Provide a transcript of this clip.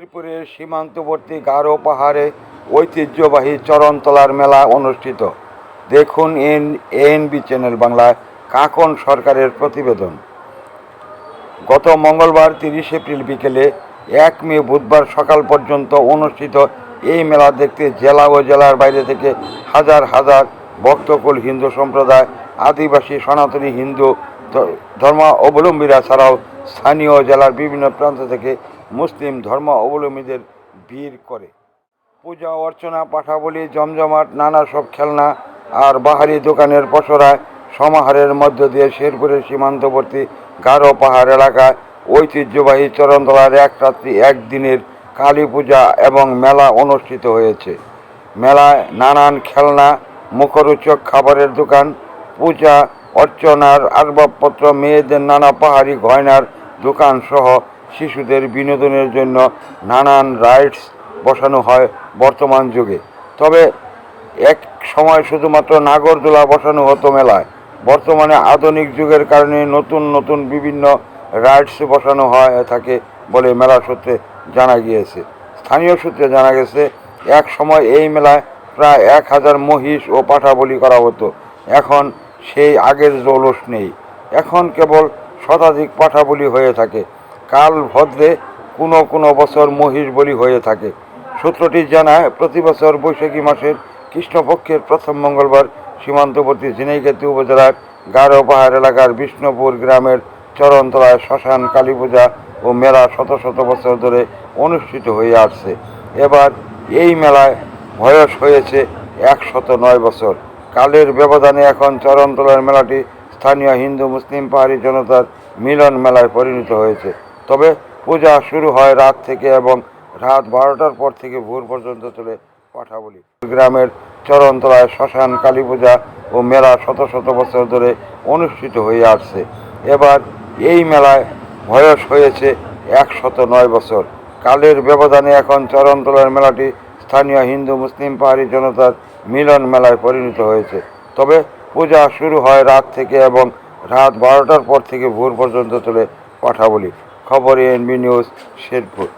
শেরপুরের সীমান্তবর্তী গারো পাহাড়ে ঐতিহ্যবাহী চরণতলার মেলা অনুষ্ঠিত। দেখুন এন, এএনবি চ্যানেল বাংলায় কাকন সরকারের প্রতিবেদন। গত মঙ্গলবার তিরিশ এপ্রিল বিকেলে এক মে বুধবার সকাল পর্যন্ত অনুষ্ঠিত এই মেলা দেখতে জেলা ও জেলার বাইরে থেকে হাজার হাজার ভক্তকুল হিন্দু সম্প্রদায়, আদিবাসী, সনাতনী হিন্দু ধর্ম অবলম্বীরা ছাড়াও স্থানীয় জেলার বিভিন্ন প্রান্ত থেকে মুসলিম ধর্ম অবলম্বীদের ভিড় করে। পূজা, অর্চনা, পাঠাবলি, জমজমাট, নানা সব খেলনা আর বাহারি দোকানের পসরায় সমাহারের মধ্য দিয়ে শেরপুরের সীমান্তবর্তী গারো পাহাড় এলাকায় ঐতিহ্যবাহী চরণতলার এক রাত্রি একদিনের কালী পূজা এবং মেলা অনুষ্ঠিত হয়েছে। মেলায় নানান খেলনা, মুখরোচক খাবারের দোকান, পূজা অর্চনার আসবাবপত্র, মেয়েদের নানা পাহাড়ি গয়নার দোকান সহ শিশুদের বিনোদনের জন্য নানান রাইডস বসানো হয় বর্তমান যুগে। তবে এক সময় শুধুমাত্র নাগরদোলা বসানো হতো মেলায়। বর্তমানে আধুনিক যুগের কারণে নতুন নতুন বিভিন্ন রাইডস বসানো হয়, থাকে বলে মেলা সূত্রে জানা গিয়েছে। স্থানীয় সূত্রে জানা গেছে, এক সময় এই মেলায় প্রায় এক হাজার মহিষ ও পাঠা বলি করা হতো। এখন সেই আগের জৌলস নেই। এখন কেবল শতাধিক পাঠা বলি হয়ে থাকে। কাল ভদ্রে কোনো কোনো বছর মহিষ বলি হয়ে থাকে। সূত্রটি জানায়, প্রতি বছর বৈশাখী মাসের কৃষ্ণপক্ষের প্রথম মঙ্গলবার সীমান্তবর্তী ঝিনাইগাতি উপজেলার গারো পাহাড় এলাকার বিষ্ণুপুর গ্রামের চরণতলায় শ্মশান কালী পূজা ও মেলা শত শত বছর ধরে অনুষ্ঠিত হয়ে আসছে। এবার এই মেলায় বয়স হয়েছে একশত নয় বছর। কালের ব্যবধানে এখন চরণতলার মেলাটি স্থানীয় হিন্দু মুসলিম পাহাড়ি জনতার মিলন মেলায় পরিণত হয়েছে। তবে পূজা শুরু হয় রাত থেকে এবং রাত বারোটার পর থেকে ভোর পর্যন্ত চলে পাঠাবলি। গ্রামের চরণতলায় শ্মশান, কালী পূজা ও মেলা শত শত বছর ধরে অনুষ্ঠিত হয়ে আসছে। এবার এই মেলায় বয়স হয়েছে একশত নয় বছর। কালের ব্যবধানে এখন চরণতলার মেলাটি স্থানীয় হিন্দু, মুসলিম, পাহাড়ি জনতার মিলন মেলায় পরিণত হয়েছে। তবে পূজা শুরু হয় রাত থেকে এবং রাত বারোটার পর থেকে ভোর পর্যন্ত চলে পাঠাবলি। খবর এনবি নিউজ শেরপুর।